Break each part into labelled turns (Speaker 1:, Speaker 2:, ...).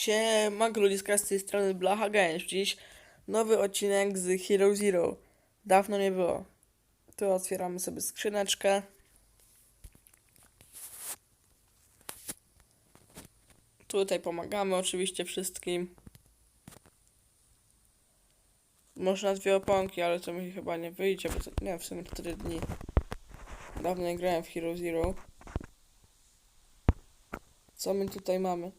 Speaker 1: Siemanko ludziska z tej strony Blacha Games. Dziś nowy odcinek z Hero Zero. Dawno nie było. Tu otwieramy sobie skrzyneczkę. Tutaj pomagamy oczywiście wszystkim. Można dwie oponki, ale to mi chyba nie wyjdzie, bo to, nie, w sumie 4 dni. Dawno nie grałem w Hero Zero. Co my tutaj mamy?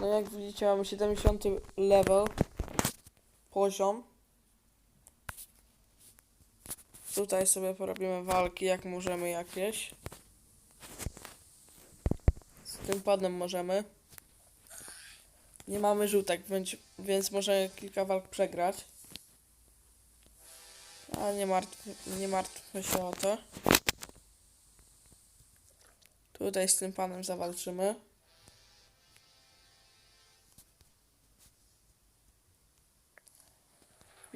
Speaker 1: No jak widzicie mamy 70 level poziom. Tutaj sobie porobimy walki jak możemy jakieś. Z tym padem możemy. Nie mamy żółtek, więc, więc możemy kilka walk przegrać. Ale nie martw, nie martwmy się o to. Tutaj z tym panem zawalczymy.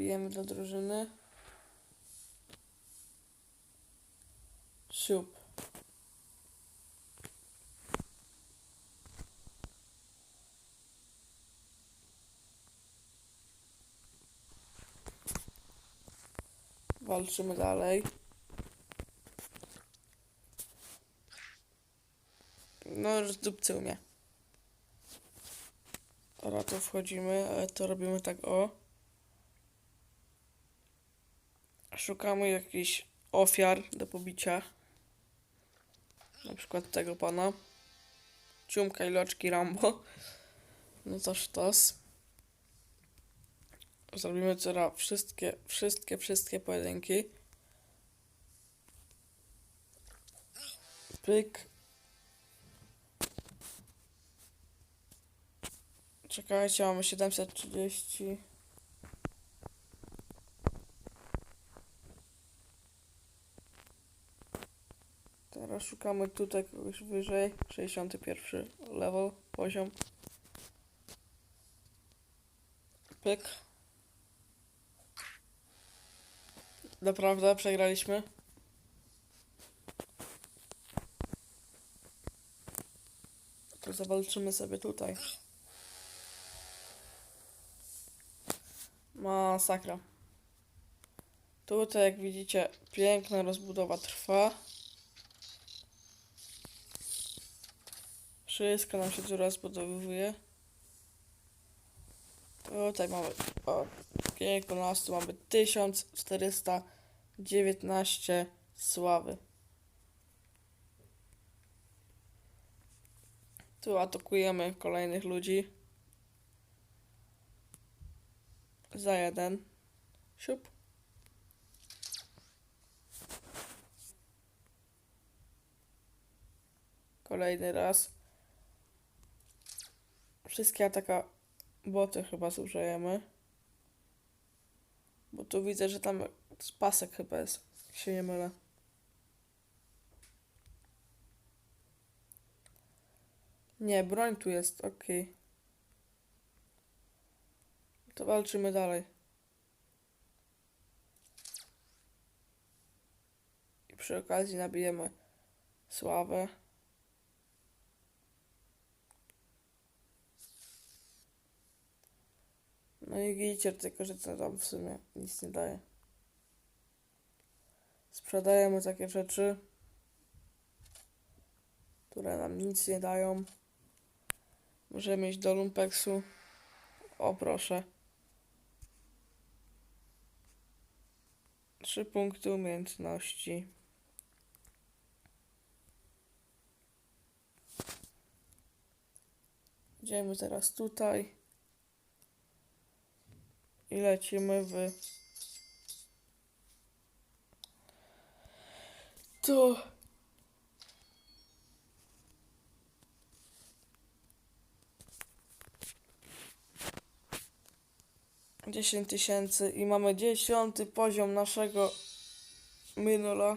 Speaker 1: Wbijemy do drużyny. Siup. Walczymy dalej. No, rozdupcył mnie. Dobra, to wchodzimy, ale to robimy tak o. Szukamy jakichś ofiar do pobicia. Na przykład tego pana. Ciumka i loczki Rambo. No to sztos. Zrobimy teraz wszystkie, wszystkie, wszystkie pojedynki. Pyk. Czekajcie, mamy 730. Teraz szukamy tutaj kogoś wyżej. 61 level, poziom. Pyk. Naprawdę przegraliśmy. To zawalczymy sobie tutaj. Masakra. Tutaj, jak widzicie, piękna rozbudowa trwa. Wszystko nam się tu rozbudowuje. Tutaj mamy o, piękną nas, tu mamy 1419 sławy. Tu atakujemy kolejnych ludzi. Za jeden. Siup. Kolejny raz. Wszystkie ataka boty chyba zużyjemy. Bo tu widzę, że tam pasek chyba jest. Się nie mylę. Nie, broń tu jest, okej. To walczymy dalej. I przy okazji nabijemy sławę. No i gicier, tylko że to tam w sumie nic nie daje. Sprzedajemy takie rzeczy, które nam nic nie dają. Możemy iść do Lumpeksu. O proszę. Trzy punkty umiejętności. Idziemy teraz tutaj. I lecimy w... Tu. Dziesięć tysięcy i mamy dziesiąty poziom naszego Mynola.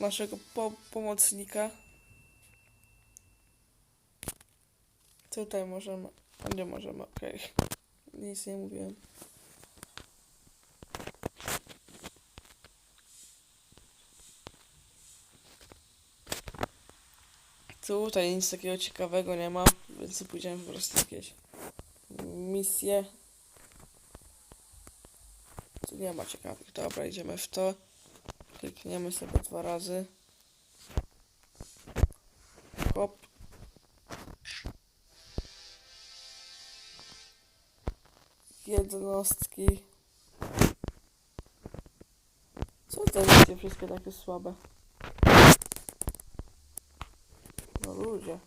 Speaker 1: Naszego po pomocnika. Tutaj możemy... A możemy, okej. Nic nie mówiłem. Tutaj nic takiego ciekawego nie ma, więc pójdziemy po prostu jakieś misje. Tu nie ma ciekawych. Dobra, idziemy w to. Klikniemy sobie dwa razy. Jednostki. Co te misje wszystkie takie słabe? No ludzie.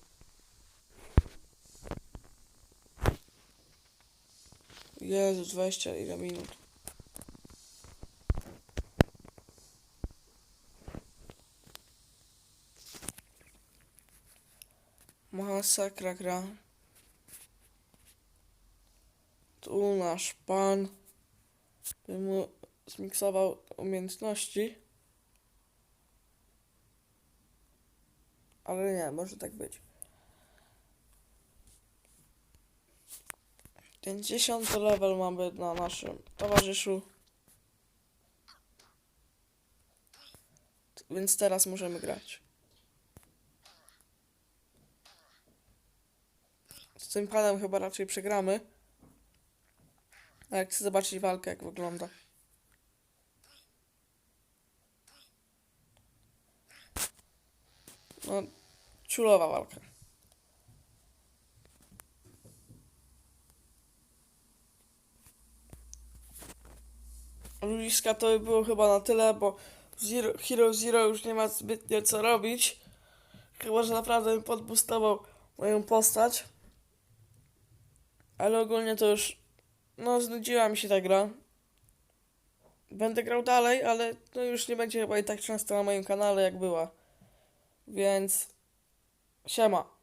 Speaker 1: Jezu, 20 ile minut. Masakra gra. Tu nasz pan by mu zmiksował umiejętności. Ale nie, może tak być. 50 level mamy na naszym towarzyszu. Więc teraz możemy grać. Z tym panem chyba raczej przegramy. Ale chcę zobaczyć walkę, jak wygląda. No, ciulowa walka. Ludziska to by było chyba na tyle, bo Zero, Hero Zero już nie ma zbytnio co robić. Chyba, że naprawdę podbustował moją postać. Ale ogólnie to już, no znudziła mi się ta gra. Będę grał dalej, ale no już nie będzie chyba i tak często na moim kanale jak była. Więc siema.